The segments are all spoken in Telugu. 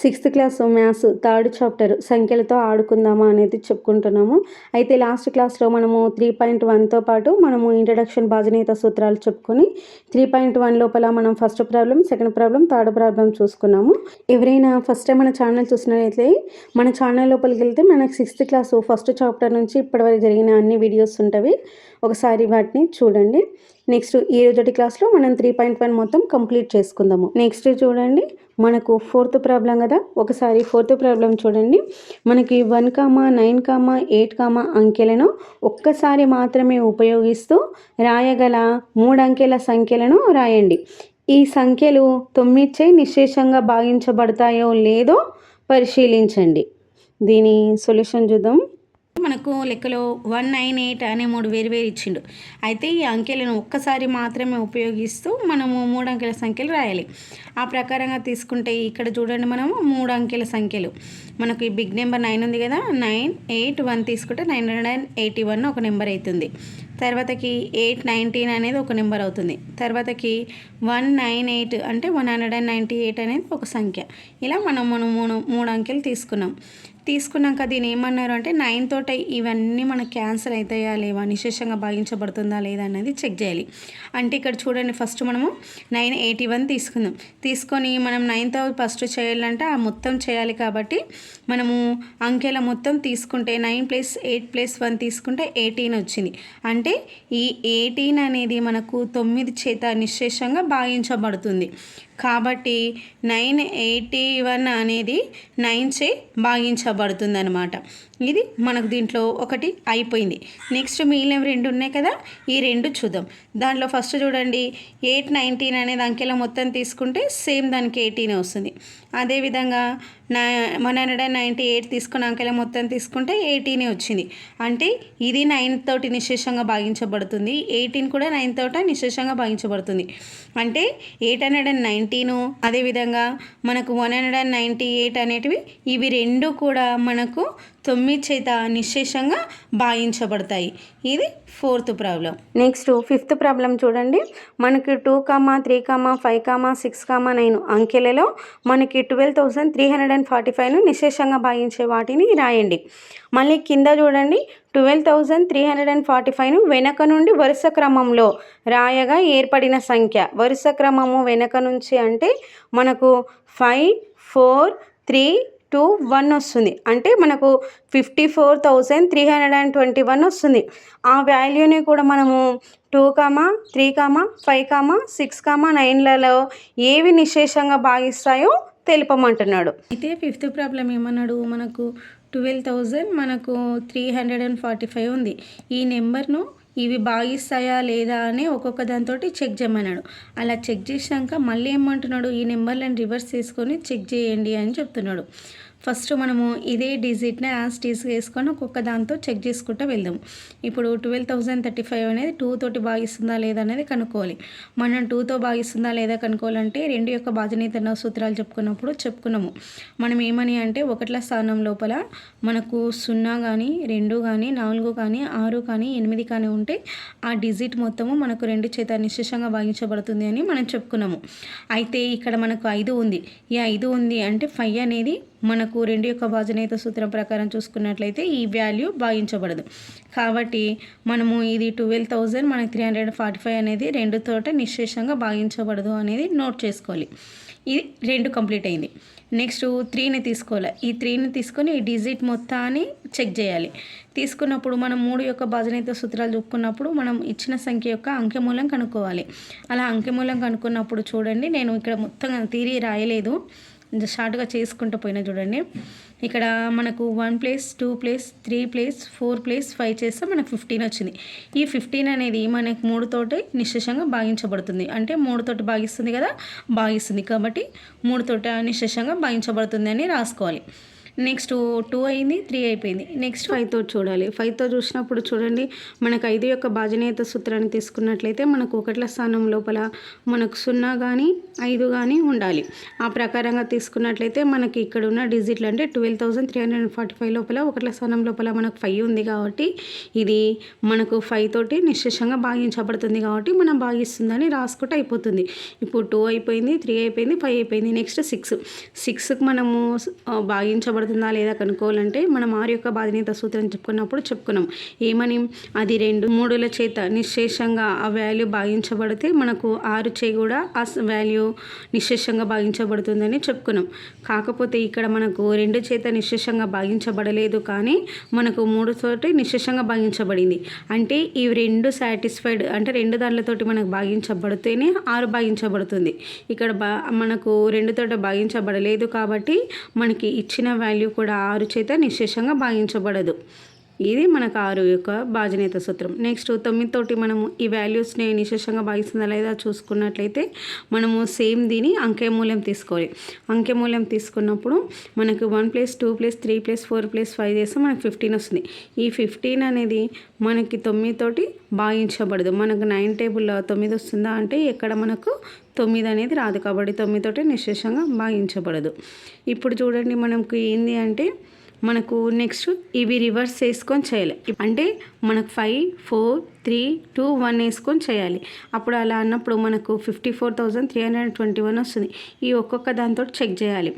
Sixth class maths third chapter సంఖ్యలతో ఆడుకుందామా అనేది చెప్పుకుంటున్నాము. అయితే లాస్ట్ క్లాస్లో మనము త్రీ పాయింట్ వన్తో పాటు మనము ఇంట్రడక్షన్ బాజనీత సూత్రాలు చెప్పుకొని త్రీ పాయింట్ వన్ లోపల మనం first problem second problem third problem చూసుకున్నాము. ఎవరైనా ఫస్ట్ టైం మన ఛానల్ చూసినట్లయితే మన ఛానల్ లోపలికి వెళ్తే మనకు సిక్స్త్ క్లాస్ ఫస్ట్ చాప్టర్ నుంచి ఇప్పటివరకు జరిగిన అన్ని వీడియోస్ ఉంటవి. ఒకసారి వాటిని చూడండి. నెక్స్ట్ ఈ రోజటి క్లాస్లో మనం త్రీ పాయింట్ వన్ మొత్తం కంప్లీట్ చేసుకుందాము. నెక్స్ట్ చూడండి. మనకు ఫోర్త్ ప్రాబ్లం కదా. ఒకసారి ఫోర్త్ ప్రాబ్లం చూడండి. మనకి one comma nine comma eight comma అంకెలను ఒక్కసారి మాత్రమే ఉపయోగిస్తూ రాయగల మూడు అంకెల సంఖ్యలను రాయండి. ఈ సంఖ్యలు తొమ్మిదిచే నిశేషంగా భాగించబడతాయో లేదో పరిశీలించండి. దీని సొల్యూషన్ చూద్దాం. మనకు లెక్కలో వన్ నైన్ ఎయిట్ అనే మూడు వేరు వేరు ఇచ్చిండు. అయితే ఈ అంకెలను ఒక్కసారి మాత్రమే ఉపయోగిస్తూ మనము మూడు అంకెల సంఖ్యలు రాయాలి. ఆ ప్రకారంగా తీసుకుంటే ఇక్కడ చూడండి మనము మూడు అంకెల సంఖ్యలు. మనకు ఈ బిగ్ నెంబర్ నైన్ ఉంది కదా నైన్ ఎయిట్ వన్ తీసుకుంటే nine hundred and eighty one ఒక నెంబర్ అవుతుంది. తర్వాతకి ఎయిట్ నైన్టీన్ అనేది ఒక నెంబర్ అవుతుంది. తర్వాతకి వన్ నైన్ ఎయిట్ అంటే one hundred and ninety eight అనేది ఒక సంఖ్య. ఇలా మనం మనం మూడు మూడు అంకెలు తీసుకున్నాం. తీసుకున్నాక దీని ఏమన్నారు అంటే నైన్ తోట ఇవన్నీ మనకు క్యాన్సర్ అవుతాయా లేవా? నిశేషంగా భావించబడుతుందా లేదా అనేది చెక్ చేయాలి. అంటే ఇక్కడ చూడండి ఫస్ట్ మనము నైన్ ఎయిటీ వన్ తీసుకుందాం. తీసుకొని మనం నైన్త్ ఫస్ట్ చేయాలంటే ఆ మొత్తం చేయాలి కాబట్టి మనము అంకెల మొత్తం తీసుకుంటే nine plus eight plus one తీసుకుంటే ఎయిటీన్ వచ్చింది. అంటే ఈ ఎయిటీన్ అనేది మనకు తొమ్మిది చేత నిశేషంగా భావించబడుతుంది కాబట్టి నైన్ ఎయిటీ వన్ అనేది నైన్ చే భాగించబడుతుంది అనమాట ఇది మనకు దీంట్లో ఒకటి అయిపోయింది. నెక్స్ట్ మిగిలిన రెండు ఉన్నాయి కదా ఈ రెండు చూద్దాం. దాంట్లో ఫస్ట్ చూడండి ఎయిట్ నైన్టీన్ అనేది అంకెల మొత్తం తీసుకుంటే సేమ్ దానికి ఎయిటీన్ వస్తుంది. అదేవిధంగా నా one hundred and ninety eight తీసుకున్న అంకెల మొత్తం తీసుకుంటే ఎయిటీనే వచ్చింది. అంటే ఇది నైన్ తోటి నిశేషంగా భాగించబడుతుంది. ఎయిటీన్ కూడా నైన్ తోట నిశేషంగా భాగించబడుతుంది. అంటే ఎయిట్ హండ్రెడ్ అండ్ నైన్టీను అదేవిధంగా మనకు one hundred and ninety eight అనేటివి ఇవి రెండు కూడా మనకు తొమ్మిది చేత నిశేషంగా భావించబడతాయి. ఇది fourth problem. Next fifth problem చూడండి. మనకి two comma three comma five comma six comma nine అంకెలలో మనకి twelve thousand three hundred and forty ఫైవ్ను నిశేషంగా భావించే వాటిని రాయండి. మళ్ళీ కింద చూడండి. Twelve thousand three hundred and forty ఫైవ్ను వెనక నుండి వరుస క్రమంలో రాయగా ఏర్పడిన సంఖ్య. వరుస క్రమము వెనక నుంచి అంటే మనకు five four three two one వస్తుంది. అంటే మనకు fifty four thousand three hundred and twenty one వస్తుంది. ఆ వాల్యూని కూడా మనము two comma three comma five comma six comma నైన్లలో ఏవి నిశేషంగా భాగిస్తాయో తెలుపమంటున్నాడు. అయితే ఫిఫ్త్ ప్రాబ్లం ఏమన్నాడు? మనకు ట్వెల్వ్ థౌజండ్ మనకు three hundred and forty five ఉంది. ఈ నెంబర్ను ఇవి భాగిస్తాయా లేదా అని ఒక్కొక్క దాంతో చెక్ చేయమన్నాడు. అలా చెక్ చేశాక మళ్ళీ ఏమంటున్నాడు? ఈ నెంబర్లను రివర్స్ చేసుకొని చెక్ చేయండి అని చెప్తున్నాడు. ఫస్ట్ మనము ఇదే డిజిట్ని యాజ్ టీస్ వేసుకొని ఒక్కొక్క దాంతో చెక్ చేసుకుంటూ వెళ్దాం. ఇప్పుడు ట్వెల్వ్ థౌజండ్ థర్టీ ఫైవ్ అనేది టూ తోటి భాగిస్తుందా లేదా అనేది కనుక్కోవాలి. మనం టూతో భాగిస్తుందా లేదా కనుక్కోవాలంటే రెండు యొక్క బాధ్యత సూత్రాలు చెప్పుకున్నప్పుడు చెప్పుకున్నాము. మనం ఏమని అంటే ఒకట్ల స్థానం లోపల మనకు సున్నా కానీ రెండు కానీ నాలుగు కానీ ఆరు కానీ ఎనిమిది కానీ ఉంటే ఆ డిజిట్ మొత్తము మనకు రెండు చేత నిశేషంగా భాగించబడుతుంది అని మనం చెప్పుకున్నాము. అయితే ఇక్కడ మనకు ఐదు ఉంది. ఈ ఐదు ఉంది అంటే ఫైవ్ అనేది మనకు రెండు యొక్క భాజనేత సూత్రం ప్రకారం చూసుకున్నట్లయితే ఈ వాల్యూ భాగించబడదు. కాబట్టి మనము ఇది ట్వెల్వ్ థౌజండ్ మనకి త్రీ హండ్రెడ్ ఫార్టీ ఫైవ్ అనేది రెండు తోట నిశేషంగా భాగించబడదు అనేది నోట్ చేసుకోవాలి. ఇది రెండు కంప్లీట్ అయింది. నెక్స్ట్ త్రీని తీసుకోవాలి. ఈ త్రీని తీసుకొని ఈ డిజిట్ మొత్తాన్ని చెక్ చేయాలి. తీసుకున్నప్పుడు మనం మూడు యొక్క భాజనేత సూత్రాలు చూసుకున్నప్పుడు మనం ఇచ్చిన సంఖ్య యొక్క అంకెమూలం కనుక్కోవాలి. అలా అంకెమూలం కనుక్కున్నప్పుడు చూడండి నేను ఇక్కడ మొత్తం తీరి రాయలేదు. షార్ట్గా చేసుకుంటూ పోయినా చూడండి. ఇక్కడ మనకు one place two place three place four place five చేస్తే మనకు ఫిఫ్టీన్ వచ్చింది. ఈ ఫిఫ్టీన్ అనేది మనకు మూడుతోటి నిశేషంగా భాగించబడుతుంది. అంటే మూడుతోటి భాగిస్తుంది కదా? భాగిస్తుంది. కాబట్టి మూడుతోటి నిశేషంగా భాగించబడుతుంది అని రాసుకోవాలి. నెక్స్ట్ టూ అయింది త్రీ అయిపోయింది. నెక్స్ట్ ఫైవ్తో చూడాలి. ఫైవ్తో చూసినప్పుడు చూడండి మనకు ఐదు యొక్క భాజనీయత సూత్రాన్ని తీసుకున్నట్లయితే మనకు ఒకట్ల స్థానం లోపల మనకు సున్నా కానీ ఐదు కానీ ఉండాలి. ఆ ప్రకారంగా తీసుకున్నట్లయితే మనకి ఇక్కడ ఉన్న డిజిట్లు అంటే twelve thousand three hundred forty five లోపల ఒకట్ల స్థానం లోపల మనకు ఫైవ్ ఉంది కాబట్టి ఇది మనకు ఫైవ్ తోటి నిశ్శేషంగా భాగించబడుతుంది కాబట్టి మనం భాగిస్తుందని రాసుకుంటే అయిపోతుంది. ఇప్పుడు టూ అయిపోయింది త్రీ అయిపోయింది ఫైవ్ అయిపోయింది నెక్స్ట్ సిక్స్. సిక్స్కి మనము భాగించబడుతుంది భాగించబడుతుందా లేదా కనుక్కోవాలంటే మనం ఆరు యొక్క బాధినీత సూత్రం చెప్పుకున్నప్పుడు చెప్పుకున్నాం. ఏమని? అది రెండు. మూడుల చేత నిశ్శేషంగా ఆ వాల్యూ భాగించబడితే మనకు ఆరు చే కూడా ఆ వాల్యూ నిశ్శేషంగా భాగించబడుతుందని చెప్పుకున్నాం. కాకపోతే ఇక్కడ మనకు రెండు చేత నిశ్శేషంగా భాగించబడలేదు కానీ మనకు మూడు తోటి నిశ్శేషంగా భాగించబడింది. అంటే ఈ రెండు సాటిస్ఫైడ్ అంటే రెండు దాంట్లతోటి మనకు భాగించబడితేనే ఆరు భాగించబడుతుంది. ఇక్కడ బా మనకు రెండు తోట భాగించబడలేదు కాబట్టి మనకి ఇచ్చిన వాల్యూ కూడా ఆరు చేత నిశ్శేషంగా భాగించబడదు. ఇది మనకు ఆరు యొక్క భాజనేత సూత్రం. నెక్స్ట్ తొమ్మిది తోటి మనము ఈ వాల్యూస్ని నిశేషంగా భాగిస్తుందా లేదా చూసుకున్నట్లయితే మనము సేమ్ దీని అంకెమూల్యం తీసుకోవాలి. అంకెమూల్యం తీసుకున్నప్పుడు మనకు one plus two plus three plus four plus five చేస్తే మనకు ఫిఫ్టీన్ వస్తుంది. ఈ ఫిఫ్టీన్ అనేది మనకి తొమ్మిది తోటి భాగించబడదు. మనకు నైన్ టేబుల్లో తొమ్మిది వస్తుందా అంటే ఎక్కడ మనకు తొమ్మిది అనేది రాదు కాబట్టి తొమ్మిదితోటే నిశ్శేషంగా భాగించబడదు. ఇప్పుడు చూడండి మనకు ఏంది అంటే మనకు నెక్స్ట్ ఇవి రివర్స్ చేసుకొని చేయాలి. అంటే మనకు five four three two one వేసుకొని చేయాలి. అప్పుడు అలా అన్నప్పుడు మనకు fifty four thousand three hundred twenty one వస్తుంది. ఈ ఒక్కొక్క దాంతో చెక్ చేయాలి.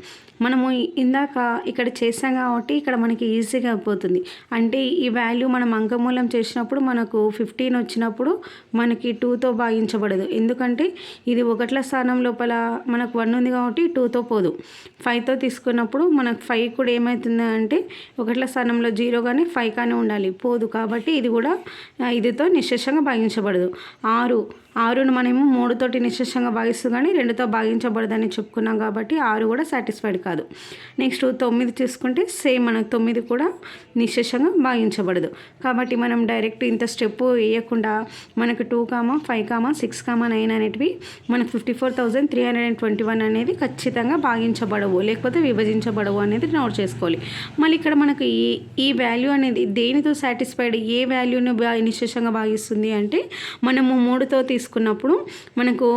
మనము ఇందాక ఇక్కడ చేసాం కాబట్టి ఇక్కడ మనకి ఈజీగా అయిపోతుంది అంటే ఈ వాల్యూ మనం అంకమూలం చేసినప్పుడు మనకు ఫిఫ్టీన్ వచ్చినప్పుడు మనకి టూతో భాగించబడదు. ఎందుకంటే ఇది ఒకట్ల స్థానం లోపల మనకు వన్ ఉంది కాబట్టి టూతో పోదు. ఫైవ్తో తీసుకున్నప్పుడు మనకు ఫైవ్ కూడా ఏమవుతుంది అంటే ఒకట్ల స్థానంలో జీరో కానీ ఫైవ్ కానీ ఉండాలి. పోదు కాబట్టి ఇది కూడా ఇదితో నిశ్శేషంగా భాగించబడదు. ఆరు ఆరును మనము మూడుతోటి నిశ్శేషంగా భాగిస్తాం కానీ రెండుతో భాగించబడదని చెప్పుకున్నాం కాబట్టి ఆరు కూడా సాటిస్ఫైడ్ కాదు. నెక్స్ట్ తొమ్మిది చూసుకుంటే సేమ్ మనకు తొమ్మిది కూడా నిశ్శేషంగా భాగించబడదు. కాబట్టి మనం డైరెక్ట్ ఇంత స్టెప్ వేయకుండా మనకు two comma five comma six comma nine అనేటివి మనకు fifty four thousand three hundred and twenty one అనేది ఖచ్చితంగా భాగించబడవు. లేకపోతే విభజించబడవు అనేది నోట్ చేసుకోవాలి. మళ్ళీ ఇక్కడ మనకు ఈ ఈ వాల్యూ అనేది దేనితో సాటిస్ఫైడ్ ఏ వాల్యూను నిశ్శేషంగా భాగిస్తుంది అంటే మనము మూడుతో తీసుకున్నప్పుడు మనకు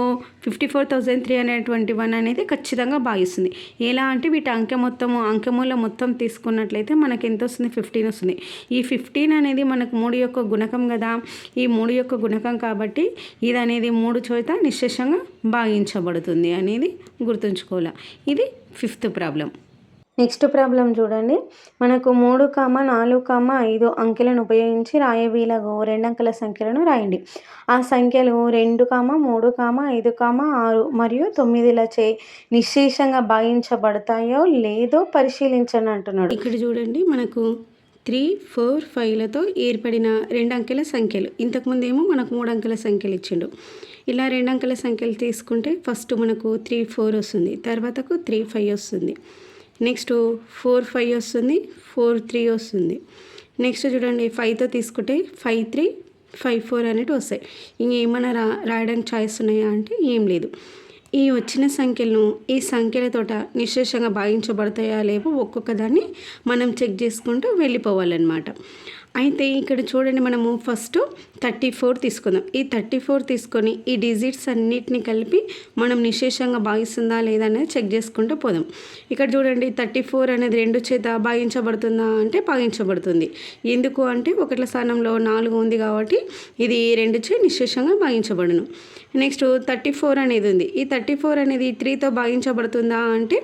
fifty four thousand three hundred twenty one అనేది ఖచ్చితంగా భాగిస్తుంది. ఎలా అంటే వీటి అంకె మొత్తము అంకెమూల మొత్తం తీసుకున్నట్లయితే మనకి ఎంత వస్తుంది? ఫిఫ్టీన్ వస్తుంది. ఈ ఫిఫ్టీన్ అనేది మనకు మూడు యొక్క గుణకం కదా. ఈ మూడు యొక్క గుణకం కాబట్టి ఇది అనేది మూడు చోట నిశ్శేషంగా భాగించబడుతుంది అనేది గుర్తుంచుకోవాలి. ఇది ఫిఫ్త్ ప్రాబ్లం నెక్స్ట్ ప్రాబ్లం చూడండి. మనకు మూడు కామ నాలుగు కామ ఐదు అంకెలను ఉపయోగించి రాయవీలగో రెండు అంకెల సంఖ్యలను రాయండి. ఆ సంఖ్యలు రెండు కామ మూడు కామ ఐదు కామ ఆరు మరియు తొమ్మిదిలచే నిశ్శేషంగా భావించబడతాయో లేదో పరిశీలించండి అంటున్నాడు. ఇక్కడ చూడండి మనకు త్రీ ఫోర్ ఫైవ్లతో ఏర్పడిన రెండు అంకెల సంఖ్యలు. ఇంతకుముందు ఏమో మనకు మూడు అంకెల సంఖ్యలు ఇచ్చిండు. ఇలా రెండు అంకెల సంఖ్యలు తీసుకుంటే ఫస్ట్ మనకు త్రీ ఫోర్ వస్తుంది. తర్వాతకు త్రీ ఫైవ్ వస్తుంది. నెక్స్ట్ ఫోర్ ఫైవ్ వస్తుంది ఫోర్ త్రీ వస్తుంది. నెక్స్ట్ చూడండి ఫైవ్తో తీసుకుంటే ఫైవ్ త్రీ ఫైవ్ ఫోర్ అనేవి వస్తాయి. ఇంకేమైనా రా రాయడానికి ఛాయిస్ ఉన్నాయా అంటే ఏం లేదు. ఈ వచ్చిన సంఖ్యలను ఈ సంఖ్యలతోట నిశేషంగా భావించబడతాయా లేవో ఒక్కొక్క దాన్ని మనం చెక్ చేసుకుంటూ వెళ్ళిపోవాలన్నమాట. అయితే ఇక్కడ చూడండి మనము ఫస్ట్ థర్టీ ఫోర్ తీసుకుందాం. ఈ థర్టీ ఫోర్ తీసుకొని ఈ డిజిట్స్ అన్నిటిని కలిపి మనం నిశేషంగా భావిస్తుందా లేదా అనేది చెక్ చేసుకుంటూ పోదాం. ఇక్కడ చూడండి థర్టీ ఫోర్ అనేది రెండు చేత భాగించబడుతుందా అంటే భాగించబడుతుంది. ఎందుకు అంటే ఒకట్ల స్థానంలో నాలుగు ఉంది కాబట్టి ఇది రెండు చే నిశేషంగా భాగించబడును. నెక్స్ట్ థర్టీ ఫోర్ అనేది ఉంది. ఈ థర్టీ ఫోర్ అనేది త్రీతో భాగించబడుతుందా అంటే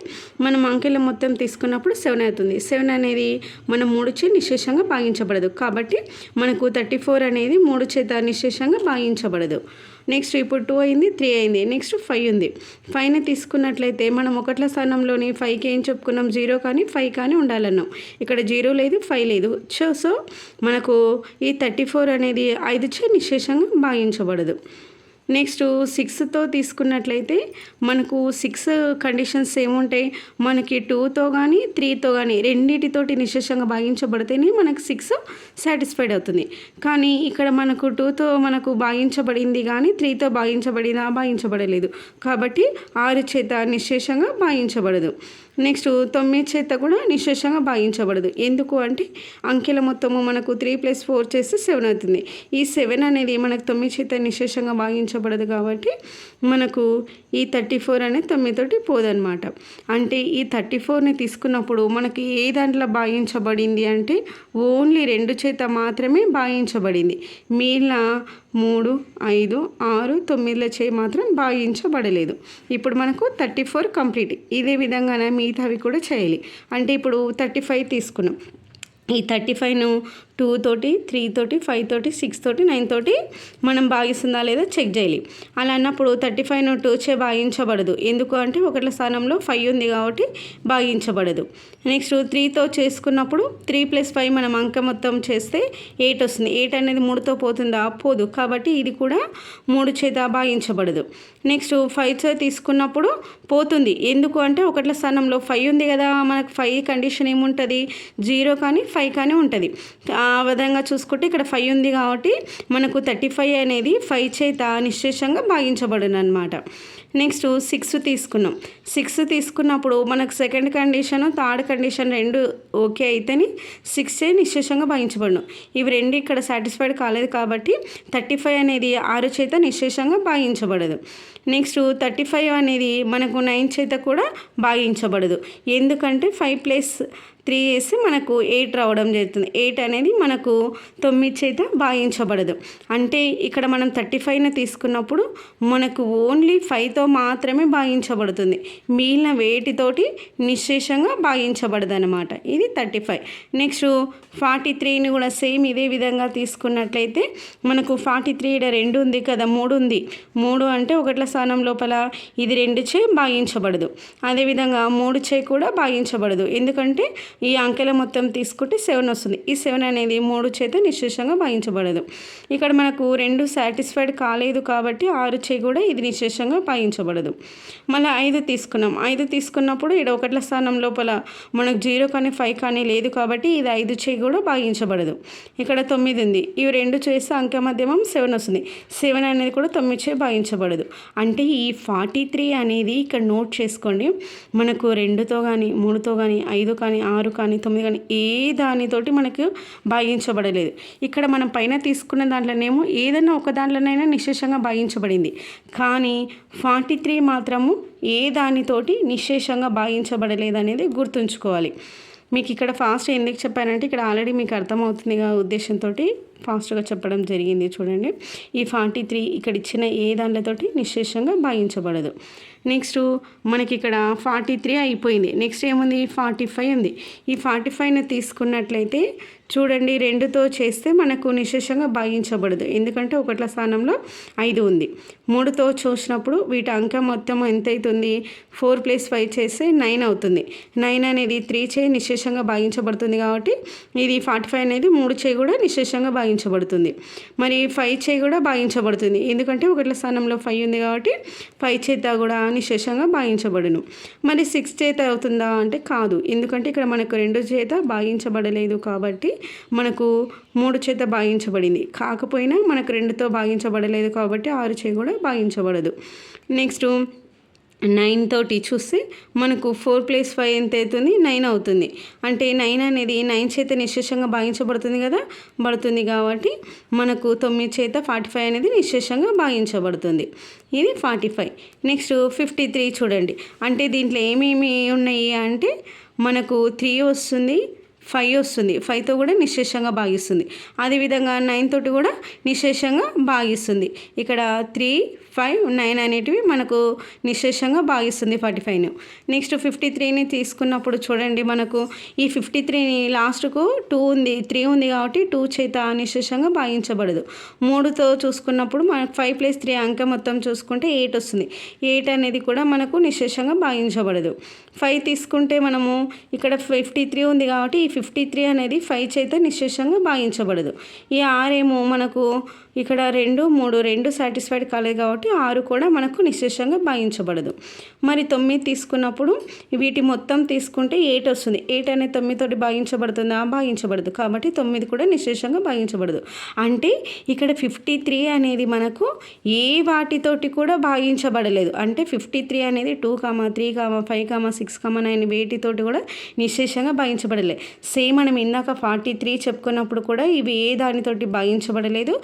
మనం అంకెల మొత్తం తీసుకున్నప్పుడు సెవెన్ అవుతుంది. సెవెన్ అనేది మనం మూడు చే నిశేషంగా భాగించబడదు. కాబట్టి మనకు థర్టీ ఫోర్ అనేది మూడు చేత నిశేషంగా భాగించబడదు. నెక్స్ట్ ఇప్పుడు టూ అయింది త్రీ అయింది నెక్స్ట్ ఫైవ్ ఉంది. ఫైవ్ని తీసుకున్నట్లయితే మనం ఒకట్ల స్థానంలోని ఫైవ్కి ఏం చెప్పుకున్నాం? జీరో కానీ ఫైవ్ కానీ ఉండాలన్నాం. ఇక్కడ జీరో లేదు ఫైవ్ లేదు. సో సో మనకు ఈ థర్టీ ఫోర్ అనేది ఐదు చే నిశేషంగా భాగించబడదు. నెక్స్ట్ సిక్స్తో తీసుకున్నట్లయితే మనకు సిక్స్ కండిషన్స్ ఏముంటాయి? మనకి టూతో కానీ త్రీతో కానీ రెండింటితోటి నిశేషంగా భాగించబడితేనే మనకు సిక్స్ సాటిస్ఫైడ్ అవుతుంది. కానీ ఇక్కడ మనకు టూతో మనకు భాగించబడింది కానీ త్రీతో భాగించబడినా భాగించబడలేదు. కాబట్టి ఆరు చేత నిశేషంగా భాగించబడదు. నెక్స్ట్ తొమ్మిది చేత కూడా నిశేషంగా భాగించబడదు. ఎందుకు అంటే అంకెల మొత్తము మనకు త్రీ ప్లస్ ఫోర్ చేస్తే సెవెన్ అవుతుంది. ఈ సెవెన్ అనేది మనకు తొమ్మిది చేత నిశేషంగా భాగించబడదు కాబట్టి మనకు ఈ థర్టీ ఫోర్ అనేది తొమ్మిదితోటి పోదనమాట అంటే ఈ థర్టీ ఫోర్ని తీసుకున్నప్పుడు మనకి ఏ దాంట్లో భాగించబడింది అంటే ఓన్లీ రెండు చేత మాత్రమే భాగించబడింది. మిగిలిన మూడు ఐదు ఆరు తొమ్మిదిల చేయి మాత్రం భాగించబడలేదు. ఇప్పుడు మనకు థర్టీ ఫోర్ కంప్లీట్ ఇదే విధంగానే మీ మిగతావి కూడా చేయాలి. అంటే ఇప్పుడు థర్టీ ఫైవ్ తీసుకున్నాం. ఈ థర్టీ ఫైవ్ను టూ తోటి త్రీ తోటి ఫైవ్ తోటి సిక్స్ తోటి నైన్ తోటి మనం భాగిస్తుందా లేదా చెక్ చేయాలి. అలా అన్నప్పుడు థర్టీ ఫైవ్ను టూ చే భాగించబడదు. ఎందుకు అంటే ఒకట్ల స్థానంలో ఫైవ్ ఉంది కాబట్టి భాగించబడదు. నెక్స్ట్ త్రీతో చేసుకున్నప్పుడు త్రీ ప్లస్ ఫైవ్ మనం అంక మొత్తం చేస్తే ఎయిట్ వస్తుంది. ఎయిట్ అనేది మూడుతో పోతుందా? పోదు. కాబట్టి ఇది కూడా మూడు చేత భాగించబడదు. నెక్స్ట్ ఫైవ్ చే తీసుకున్నప్పుడు పోతుంది. ఎందుకు అంటే ఒకట్ల స్థానంలో ఫైవ్ ఉంది కదా మనకు ఫైవ్ కండిషన్ ఏముంటుంది? జీరో కానీ ఫైవ్ కానీ ఉంటుంది. విధంగా చూసుకుంటే ఇక్కడ ఫైవ్ ఉంది కాబట్టి మనకు థర్టీ ఫైవ్ అనేది ఫైవ్ చేత నిశ్చేషంగా భాగించబడును అనమాట నెక్స్ట్ సిక్స్ తీసుకున్నాం. సిక్స్ తీసుకున్నప్పుడు మనకు సెకండ్ కండిషన్ థర్డ్ కండిషన్ రెండు ఓకే అయితేనే సిక్స్ చే నిశ్చేషంగా భాగించబడును. ఇవి రెండు ఇక్కడ సాటిస్ఫైడ్ కాలేదు కాబట్టి థర్టీ ఫైవ్ అనేది ఆరు చేత నిశ్చేషంగా భాగించబడదు. నెక్స్ట్ థర్టీ ఫైవ్ అనేది మనకు నైన్ చేత కూడా భాగించబడదు. ఎందుకంటే ఫైవ్ ప్లస్ త్రీ వేస్తే మనకు ఎయిట్ రావడం జరుగుతుంది. ఎయిట్ అనేది మనకు తొమ్మిది చేత భాగించబడదు. అంటే ఇక్కడ మనం థర్టీ ఫైవ్ని తీసుకున్నప్పుడు మనకు ఓన్లీ ఫైవ్తో మాత్రమే భాగించబడుతుంది. మిగిలిన వేటితోటి నిశ్శేషంగా భాగించబడదు అనమాట ఇది థర్టీ ఫైవ్. నెక్స్ట్ ఫార్టీ త్రీని కూడా సేమ్ ఇదే విధంగా తీసుకున్నట్లయితే మనకు ఫార్టీ త్రీ ఇక్కడ రెండు ఉంది కదా మూడు ఉంది. మూడు అంటే ఒకట్ల స్థానం లోపల ఇది రెండు చే భాగించబడదు. అదేవిధంగా మూడు చే కూడా భాగించబడదు. ఎందుకంటే ఈ అంకెల మొత్తం తీసుకుంటే సెవెన్ వస్తుంది. ఈ సెవెన్ అనేది మూడు చేత నిశ్శేషంగా భాగించబడదు. ఇక్కడ మనకు రెండు సాటిస్ఫైడ్ కాలేదు కాబట్టి ఆరు చే కూడా ఇది నిశ్శేషంగా భాగించబడదు. మళ్ళీ ఐదు తీసుకున్నాం. ఐదు తీసుకున్నప్పుడు ఇక్కడ ఒకట్ల స్థానం లోపల మనకు జీరో కానీ ఫైవ్ కానీ లేదు కాబట్టి ఇది ఐదు చే కూడా భాగించబడదు. ఇక్కడ తొమ్మిది ఉంది. ఇవి రెండు చేస్తే అంకె మధ్యమం సెవెన్ వస్తుంది. సెవెన్ అనేది కూడా తొమ్మిది చే భాగించబడదు. అంటే ఈ ఫార్టీ త్రీ అనేది ఇక్కడ నోట్ చేసుకోండి. మనకు రెండుతో కానీ మూడుతో కానీ ఐదు కానీ ఆరు ఆరు కానీ తొమ్మిది కానీ ఏ దానితోటి మనకు భాగించబడలేదు. ఇక్కడ మనం పైన తీసుకున్న దాంట్లోనేమో ఏదైనా ఒక దాంట్లోనైనా నిశేషంగా భాగించబడింది. కానీ ఫార్టీ త్రీ మాత్రము ఏ దానితోటి నిశేషంగా భాగించబడలేదు అనేది గుర్తుంచుకోవాలి. మీకు ఇక్కడ ఫాస్ట్ ఎందుకు చెప్పానంటే ఇక్కడ ఆల్రెడీ మీకు అర్థమవుతుంది ఉద్దేశంతో ఫాస్ట్గా చెప్పడం జరిగింది చూడండి. ఈ ఫార్టీ త్రీ ఇక్కడ ఇచ్చిన ఏ దాంట్లతోటి? నిశ్శేషంగా భాగించబడదు. నెక్స్ట్ మనకి ఇక్కడ ఫార్టీ త్రీ అయిపోయింది. నెక్స్ట్ ఏముంది? ఫార్టీ ఫైవ్ ఉంది. ఈ ఫార్టీ ఫైవ్ని తీసుకున్నట్లయితే చూడండి రెండుతో చేస్తే మనకు నిశేషంగా భాగించబడదు. ఎందుకంటే ఒకట్ల స్థానంలో ఐదు ఉంది. మూడుతో చూసినప్పుడు వీటి అంకం మొత్తం ఎంత అవుతుంది ఫోర్ ప్లస్ ఫైవ్ చేస్తే నైన్ అవుతుంది. నైన్ అనేది త్రీ చే నిశేషంగా భాగించబడుతుంది కాబట్టి ఇది ఫార్టీ ఫైవ్ అనేది మూడు చే కూడా నిశేషంగా భాగించబడుతుంది భాగించబడుతుంది మరి ఫైవ్ చే కూడా భాగించబడుతుంది ఎందుకంటే ఒకట్ల స్థానంలో ఫైవ్ ఉంది కాబట్టి ఫైవ్ చేత కూడా నిశేషంగా భాగించబడును మరి సిక్స్ చేత అవుతుందా అంటే కాదు. ఎందుకంటే ఇక్కడ మనకు రెండు చేత భాగించబడలేదు కాబట్టి మనకు మూడు చేత భాగించబడింది కాకపోయినా మనకు రెండుతో భాగించబడలేదు కాబట్టి ఆరు చే కూడా భాగించబడదు నెక్స్ట్ నైన్ తోటి చూస్తే మనకు ఫోర్ ప్లస్ ఫైవ్ ఎంత అవుతుంది? నైన్ అవుతుంది. అంటే నైన్ అనేది నైన్ చేత నిశ్శేషంగా భాగించబడుతుంది కదా? పడుతుంది కాబట్టి మనకు తొమ్మిది చేత ఫార్టీ ఫైవ్ అనేది నిశ్శేషంగా భాగించబడుతుంది. ఇది forty five. Next fifty three చూడండి. అంటే దీంట్లో ఏమేమి ఉన్నాయి అంటే మనకు త్రీ వస్తుంది. ఫైవ్ వస్తుంది. ఫైవ్తో కూడా నిశ్శేషంగా భాగిస్తుంది. అదేవిధంగా నైన్ తోటి కూడా నిశ్శేషంగా భాగిస్తుంది. ఇక్కడ త్రీ ఫైవ్ నైన్ అనేటివి మనకు నిశ్శేషంగా భాగిస్తుంది ఫార్టీ ఫైవ్ను నెక్స్ట్ ఫిఫ్టీ త్రీని తీసుకున్నప్పుడు చూడండి మనకు ఈ ఫిఫ్టీ త్రీని లాస్ట్కు టూ ఉంది. త్రీ ఉంది కాబట్టి టూ చేత నిశ్శేషంగా భాగించబడదు. మూడుతో చూసుకున్నప్పుడు మనకు ఫైవ్ ప్లస్ త్రీ అంక మొత్తం చూసుకుంటే ఎయిట్ వస్తుంది. ఎయిట్ అనేది కూడా మనకు నిశ్శేషంగా భాగించబడదు. ఫైవ్ తీసుకుంటే మనము ఇక్కడ ఫిఫ్టీ త్రీ ఉంది కాబట్టి ఈ ఫిఫ్టీ త్రీ అనేది ఫైవ్ చేత నిశ్శేషంగా భాగించబడదు. ఈ ఆరేమో మనకు ఇక్కడ రెండు మూడు రెండు సాటిస్ఫైడ్ కాలేదు కాబట్టి ఆరు కూడా మనకు నిశ్శేషంగా భావించబడదు మరి తొమ్మిది తీసుకున్నప్పుడు వీటి మొత్తం తీసుకుంటే ఎయిట్ వస్తుంది. ఎయిట్ అనేది తొమ్మిదితోటి భాగించబడుతుందా? భాగించబడదు. కాబట్టి తొమ్మిది కూడా నిశ్శేషంగా భాగించబడదు. అంటే ఇక్కడ ఫిఫ్టీ త్రీ అనేది మనకు ఏ వాటితోటి కూడా భాగించబడలేదు. అంటే ఫిఫ్టీ త్రీ అనేది two comma three comma five comma six comma nine వేటితోటి కూడా నిశ్శేషంగా భాగించబడలేదు సేమ్ మనం ఇందాక ఫార్టీ త్రీ చెప్పుకున్నప్పుడు కూడా ఇవి ఏ దానితోటి భాగించబడలేదు.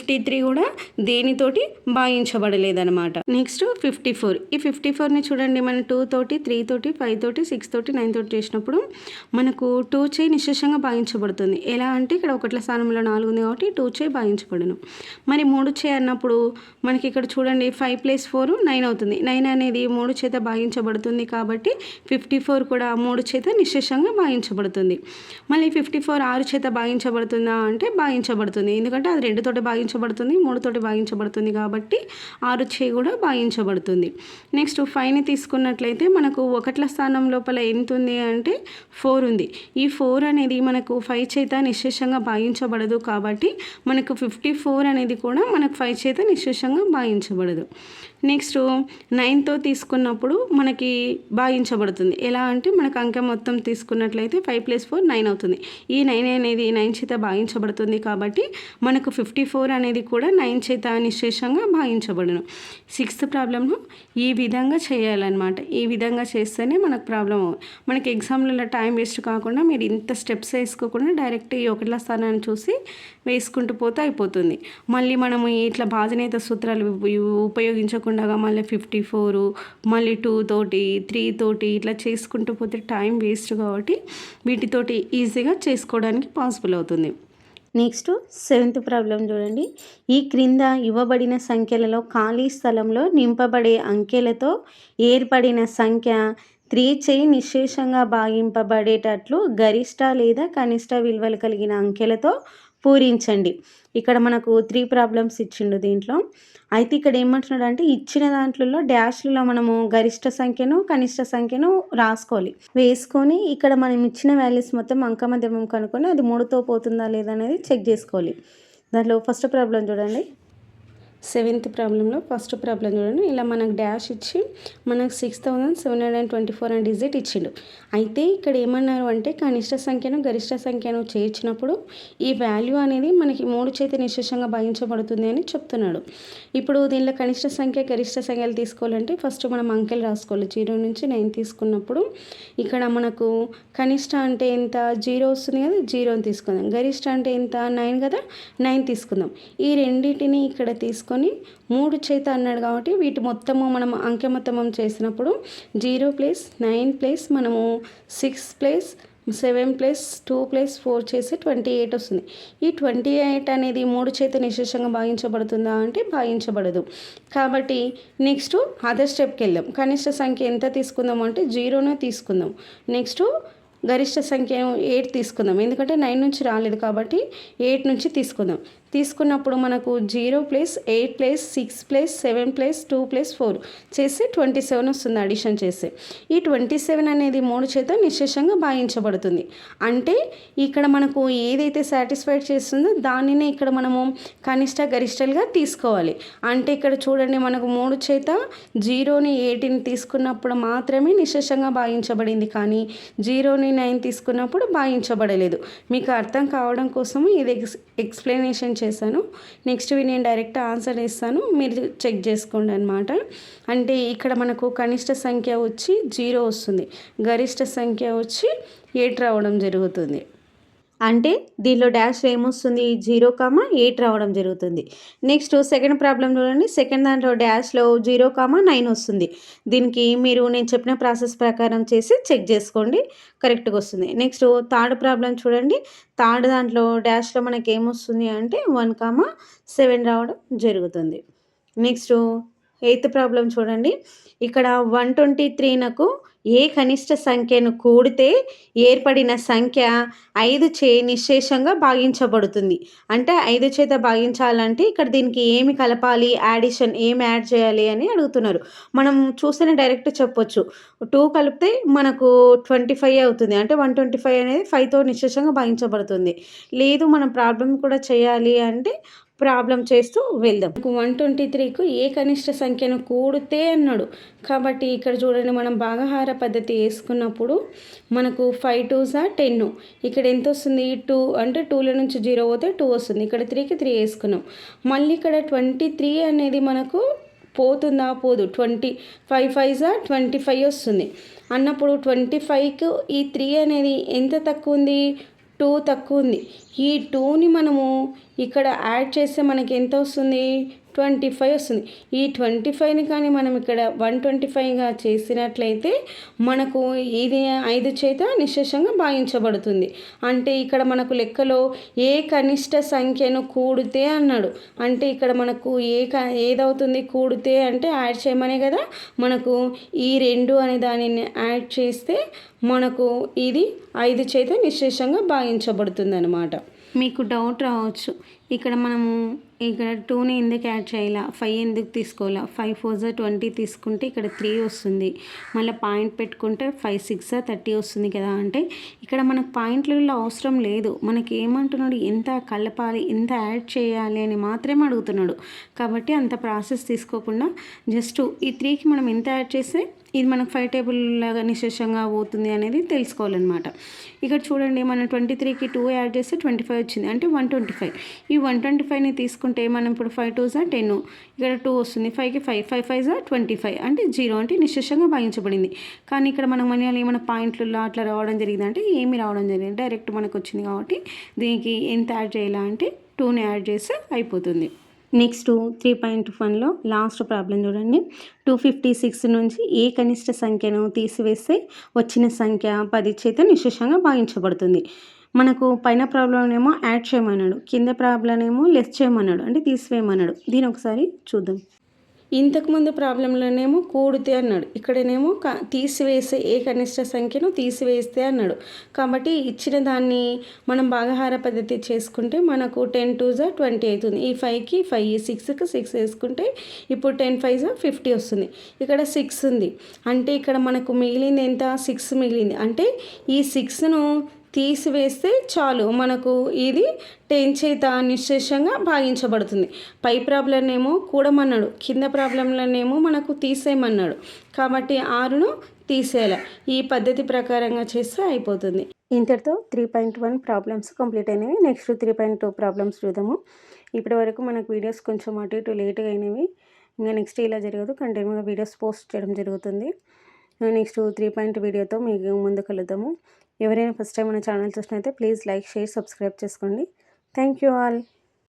ఫిఫ్టీ త్రీ కూడా దేనితోటి భాగించబడలేదనమాట నెక్స్ట్ ఫిఫ్టీ ఫోర్ ఈ ఫిఫ్టీ ఫోర్ని చూడండి మనం టూ తోటి త్రీ తోటి ఫైవ్ తోటి సిక్స్ తోటి నైన్ తోటి చేసినప్పుడు మనకు టూ చేయి నిశేషంగా భాగించబడుతుంది. ఎలా అంటే ఇక్కడ ఒకట్ల స్థానంలో నాలుగు ఉంది కాబట్టి టూ చేయి భాగించబడను. మరి మూడు చేయి అన్నప్పుడు మనకి ఇక్కడ చూడండి ఫైవ్ ప్లస్ ఫోర్ నైన్ అవుతుంది. నైన్ అనేది మూడు చేత భాగించబడుతుంది కాబట్టి ఫిఫ్టీ ఫోర్ కూడా మూడు చేత నిశేషంగా భాగించబడుతుంది. మళ్ళీ ఫిఫ్టీ ఫోర్ ఆరు చేత భాగించబడుతుందా అంటే భాగించబడుతుంది. ఎందుకంటే అది రెండుతోటి భాగించబడుతుంది మూడుతోటి భాగించబడుతుంది కాబట్టి ఆరు చేయి కూడా భాగించబడుతుంది. నెక్స్ట్ ఫైవ్ని తీసుకున్నట్లయితే మనకు ఒకట్ల స్థానం లోపల ఎంత ఉంది అంటే ఫోర్ ఉంది. ఈ ఫోర్ అనేది మనకు ఫైవ్ చేత నిశ్శేషంగా భాగించబడదు కాబట్టి మనకు ఫిఫ్టీ ఫోర్ అనేది కూడా మనకు ఫైవ్ చేత నిశ్శేషంగా భాగించబడదు. నెక్స్ట్ నైన్తో తీసుకున్నప్పుడు మనకి భాగించబడుతుంది. ఎలా అంటే మనకు అంకె మొత్తం తీసుకున్నట్లయితే ఫైవ్ ప్లస్ ఫోర్ నైన్ అవుతుంది. ఈ నైన్ అనేది నైన్ చేత భాగించబడుతుంది కాబట్టి మనకు ఫిఫ్టీ ఫోర్ అనేది కూడా నైన్ చేత నిశ్శేషంగా భాగించబడును. సిక్స్త్ ప్రాబ్లమ్ను ఈ విధంగా చేయాలన్నమాట. ఈ విధంగా చేస్తేనే మనకు ప్రాబ్లం మనకి ఎగ్జామ్లలో టైం వేస్ట్ కాకుండా మీరు ఇంత స్టెప్స్ వేసుకోకుండా డైరెక్ట్ ఈ ఒకటి స్థానాన్ని చూసి వేసుకుంటూ పోతే అయిపోతుంది. మళ్ళీ మనము ఇట్లా భాజనేత సూత్రాలు ఉపయోగించకుండా ఉపయోగించకుండా మళ్ళీ ఫిఫ్టీ ఫోర్ మళ్ళీ టూ తోటి త్రీ తోటి ఇట్లా చేసుకుంటూ పోతే టైం వేస్ట్ కాబట్టి వీటితోటి ఈజీగా చేసుకోవడానికి పాసిబుల్ అవుతుంది. నెక్స్ట్ సెవెంత్ ప్రాబ్లం చూడండి. ఈ క్రింద ఇవ్వబడిన సంఖ్యలలో ఖాళీ స్థలంలో నింపబడే అంకెలతో ఏర్పడిన సంఖ్య త్రీ చేయి నిశేషంగా భాగింపబడేటట్లు గరిష్ట లేదా కనిష్ట విలువలు కలిగిన అంకెలతో పూరించండి. ఇక్కడ మనకు త్రీ ప్రాబ్లమ్స్ ఇచ్చిండు దీంట్లో. అయితే ఇక్కడ ఏమంటున్నాడు అంటే ఇచ్చిన దాంట్లో డాష్లలో మనము గరిష్ట సంఖ్యను కనిష్ట సంఖ్యను రాసుకోవాలి. వేసుకొని ఇక్కడ మనం ఇచ్చిన వాల్యూస్ మొత్తం అంకమధ్యమం కనుక్కొని అది మూడుతో పోతుందా లేదా అనేది చెక్ చేసుకోవాలి. దాంట్లో ఫస్ట్ ప్రాబ్లం చూడండి. సెవెంత్ ప్రాబ్లంలో ఫస్ట్ ప్రాబ్లం చూడండి. ఇలా మనకు డాష్ ఇచ్చి మనకు six thousand seven hundred and twenty four and digit ఇచ్చిండు. అయితే ఇక్కడ ఏమన్నారు అంటే కనిష్ట సంఖ్యను గరిష్ట సంఖ్యను చేర్చినప్పుడు ఈ వాల్యూ అనేది మనకి మూడు చేతి నిశేషంగా భావించబడుతుంది అని చెప్తున్నాడు. ఇప్పుడు దీనిలో కనిష్ట సంఖ్య గరిష్ట సంఖ్యలు తీసుకోవాలంటే ఫస్ట్ మనం అంకెలు రాసుకోవాలి. జీరో నుంచి నైన్ తీసుకున్నప్పుడు ఇక్కడ మనకు కనిష్ట అంటే ఎంత? జీరో వస్తుంది కదా జీరోని తీసుకుందాం. గరిష్ట అంటే ఎంత? నైన్ కదా నైన్ తీసుకుందాం. ఈ రెండింటిని ఇక్కడ తీసుకు తీసుకొని మూడు చేత అన్నాడు కాబట్టి వీటి మొత్తము మనం అంకెమొత్తమం చేసినప్పుడు జీరో ప్లస్ నైన్ ప్లస్ మనము six plus seven plus two plus four చేసి ట్వంటీ ఎయిట్ వస్తుంది. ఈ ట్వంటీ ఎయిట్ అనేది మూడు చేత నిశేషంగా భావించబడుతుందా అంటే భావించబడదు కాబట్టి నెక్స్ట్ అదర్ స్టెప్కి వెళ్దాం. కనిష్ట సంఖ్య ఎంత తీసుకుందాం అంటే జీరోనే తీసుకుందాం. నెక్స్ట్ గరిష్ట సంఖ్య ఎయిట్ తీసుకుందాం. ఎందుకంటే నైన్ నుంచి రాలేదు కాబట్టి ఎయిట్ నుంచి తీసుకుందాం. తీసుకున్నప్పుడు మనకు zero plus eight plus six plus seven plus two plus four చేసి ట్వంటీ సెవెన్ వస్తుంది అడిషన్ చేస్తే. ఈ ట్వంటీ సెవెన్ అనేది మూడు చేత నిశేషంగా భావించబడుతుంది అంటే ఇక్కడ మనకు ఏదైతే సాటిస్ఫైడ్ చేస్తుందో దానినే ఇక్కడ మనము కనిష్ట గరిష్టలుగా తీసుకోవాలి. అంటే ఇక్కడ చూడండి మనకు మూడు చేత జీరోని ఎయిటీని తీసుకున్నప్పుడు మాత్రమే నిశేషంగా భావించబడింది కానీ జీరోని నైన్ తీసుకున్నప్పుడు భావించబడలేదు మీకు అర్థం కావడం కోసం ఇది ఎక్స్ ఎక్స్ప్లెనేషన్ చేశాను. నెక్స్ట్ నేను డైరెక్ట్ ఆన్సర్ ఇస్తాను. మీరు చెక్ చేసుకోండి అనమాట అంటే ఇక్కడ మనకు కనిష్ట సంఖ్య వచ్చి జీరో వస్తుంది. గరిష్ట సంఖ్య వచ్చి ఎయిట్ రావడం జరుగుతుంది. అంటే దీనిలో డాష్ ఏమొస్తుంది? జీరో కామా ఎయిట్ రావడం జరుగుతుంది. నెక్స్ట్ సెకండ్ ప్రాబ్లం చూడండి. సెకండ్ దాంట్లో డాష్లో జీరో కామా నైన్ వస్తుంది. దీనికి మీరు నేను చెప్పిన ప్రాసెస్ ప్రకారం చేసి చెక్ చేసుకోండి. కరెక్ట్గా వస్తుంది. నెక్స్ట్ థర్డ్ ప్రాబ్లం చూడండి. థర్డ్ దాంట్లో డాష్లో మనకి ఏమొస్తుంది అంటే వన్ కామా సెవెన్ రావడం జరుగుతుంది. నెక్స్ట్ ఎయిత్ ప్రాబ్లం చూడండి. ఇక్కడ వన్ ట్వంటీ త్రీనకు ఏ కనిష్ట సంఖ్యను కూడితే ఏర్పడిన సంఖ్య ఐదు చే నిశ్శేషంగా భాగించబడుతుంది. అంటే ఐదు చేత భాగించాలంటే ఇక్కడ దీనికి ఏమి కలపాలి? యాడిషన్ ఏమి యాడ్ చేయాలి అని అడుగుతున్నారు. మనం చూస్తేనే డైరెక్ట్ చెప్పొచ్చు. టూ కలిపితే మనకు ట్వంటీ ఫైవ్ అవుతుంది. అంటే వన్ ట్వంటీ ఫైవ్ అనేది ఫైవ్తో నిశ్శేషంగా భాగించబడుతుంది. లేదు మనం ప్రాబ్లం కూడా చేయాలి అంటే ప్రాబ్లం చేస్తూ వెళ్దాం. వన్ ట్వంటీ త్రీకు ఏ కనిష్ట సంఖ్యను కూడితే అన్నాడు. కాబట్టి ఇక్కడ చూడండి మనం భాగహార పద్ధతి వేసుకున్నప్పుడు మనకు ఫైవ్ టూ జా టెన్ ఇక్కడ ఎంత వస్తుంది? టూ అంటే టూల నుంచి జీరో పోతే టూ వస్తుంది. ఇక్కడ త్రీకి త్రీ వేసుకున్నాం. మళ్ళీ ఇక్కడ ట్వంటీ త్రీ అనేది మనకు పోతుందా? పోదు. ట్వంటీ ఫైవ్ ఫైవ్ సా ట్వంటీ ఫైవ్ వస్తుంది. అన్నప్పుడు ట్వంటీ ఫైవ్కు ఈ త్రీ అనేది ఎంత తక్కువ ఉంది? టూ తక్కువ ఉంది. ఈ టూని మనము ఇక్కడ యాడ్ చేస్తే మనకి ఎంత వస్తుంది? ట్వంటీ ఫైవ్ వస్తుంది. ఈ ట్వంటీ ఫైవ్ని కానీ మనం ఇక్కడ వన్ ట్వంటీ ఫైవ్గా చేసినట్లయితే మనకు ఇది ఐదు చేత నిశేషంగా భావించబడుతుంది అంటే ఇక్కడ మనకు లెక్కలో ఏ కనిష్ట సంఖ్యను కూడితే అన్నాడు. అంటే ఇక్కడ మనకు ఏ క ఏదవుతుంది కూడితే అంటే యాడ్ చేయమనే కదా. మనకు ఈ రెండు అనే దానిని యాడ్ చేస్తే మనకు ఇది ఐదు చేత నిశేషంగా భావించబడుతుంది అనమాట మీకు డౌట్ రావచ్చు. ఇక్కడ మనము ఇక్కడ టూని ఎందుకు యాడ్ చేయాలా? ఫైవ్ ఎందుకు తీసుకోవాలా? ఫైవ్ ఫోర్ జా ట్వంటీ తీసుకుంటే ఇక్కడ త్రీ వస్తుంది. మళ్ళీ పాయింట్ పెట్టుకుంటే ఫైవ్ సిక్స్ థర్టీ వస్తుంది కదా అంటే ఇక్కడ మనకు పాయింట్లలో అవసరం లేదు. మనకి ఏమంటున్నాడు? ఎంత కలపాలి? ఎంత యాడ్ చేయాలి అని మాత్రమే అడుగుతున్నాడు. కాబట్టి అంత ప్రాసెస్ తీసుకోకుండా జస్ట్ ఈ త్రీకి మనం ఎంత యాడ్ చేస్తే ఇది మనకు ఫైవ్ టేబుల్ లాగా నిశేషంగా పోతుంది అనేది తెలుసుకోవాలన్నమాట. ఇక్కడ చూడండి మనం ట్వంటీ త్రీకి టూ యాడ్ చేస్తే ట్వంటీ ఫైవ్ వచ్చింది. అంటే వన్ ట్వంటీ ఫైవ్ ఈ వన్ ట్వంటీ ఫైవ్ని తీసుకుంటే మనం ఇప్పుడు ఫైవ్ టూ జా టెన్ ఇక్కడ టూ వస్తుంది ఫైవ్కి ఫైవ్ ఫైవ్ ఫైవ్ జా ట్వంటీ ఫైవ్ అంటే జీరో అంటే నిశేషంగా భావించబడింది కానీ ఇక్కడ మనం మనీ ఏమైనా పాయింట్లలో అట్లా రావడం జరిగింది అంటే ఏమి రావడం జరిగింది. డైరెక్ట్ మనకు వచ్చింది కాబట్టి దీనికి ఎంత యాడ్ చేయాలా అంటే టూని యాడ్ చేస్తే అయిపోతుంది. నెక్స్ట్ త్రీ పాయింట్ వన్లో లాస్ట్ ప్రాబ్లం చూడండి. టూ ఫిఫ్టీ సిక్స్ నుంచి ఏ కనిష్ట సంఖ్యను తీసివేస్తే వచ్చిన సంఖ్య పది చేత నిశేషంగా భావించబడుతుంది మనకు పైన ప్రాబ్లం ఏమో యాడ్ చేయమన్నాడు కింద ప్రాబ్లం ఏమో లెస్ చేయమన్నాడు అంటే తీసివేయమన్నాడు. దీని ఒకసారి చూద్దాం. ఇంతకుముందు ప్రాబ్లంలోనేమో కూడితే అన్నాడు. ఇక్కడనేమో క తీసివేసే ఏ కనిష్ట సంఖ్యను తీసివేస్తే అన్నాడు. కాబట్టి ఇచ్చిన దాన్ని మనం భాగహార పద్ధతి చేసుకుంటే మనకు టెన్ టూ జా ట్వంటీ అవుతుంది. ఈ ఫైవ్కి ఫైవ్ ఈ సిక్స్కి సిక్స్ వేసుకుంటే ఇప్పుడు టెన్ ఫైవ్ జా ఫిఫ్టీ వస్తుంది. ఇక్కడ సిక్స్ ఉంది. అంటే ఇక్కడ మనకు మిగిలింది ఎంత? సిక్స్ మిగిలింది. అంటే ఈ సిక్స్ను తీసివేస్తే చాలు. మనకు ఇది టెన్ చేత నిశ్శేషంగా భాగించబడుతుంది. పై ప్రాబ్లంనేమో కూడమన్నాడు. కింద ప్రాబ్లంలోనేమో మనకు తీసేయమన్నాడు. కాబట్టి ఆరును తీసేయాలి. ఈ పద్ధతి ప్రకారంగా చేస్తే అయిపోతుంది. ఇంతటితో three point one problems complete అయినవి. Next three point two problems చూద్దాము. ఇప్పటి వరకు మనకు వీడియోస్ కొంచెం అటు ఇటు లేట్గా అయినవి. ఇంకా నెక్స్ట్ ఇలా జరగదు. కంటిన్యూగా వీడియోస్ పోస్ట్ చేయడం జరుగుతుంది. నెక్స్ట్ త్రీ పాయింట్ వీడియోతో మీకు ముందు కలుద్దాము. ఎవరైనా ఫస్ట్ టైం మన ఛానల్ చూసినైతే ప్లీజ్ లైక్ షేర్ సబ్స్క్రైబ్ చేసుకోండి. Thank you all.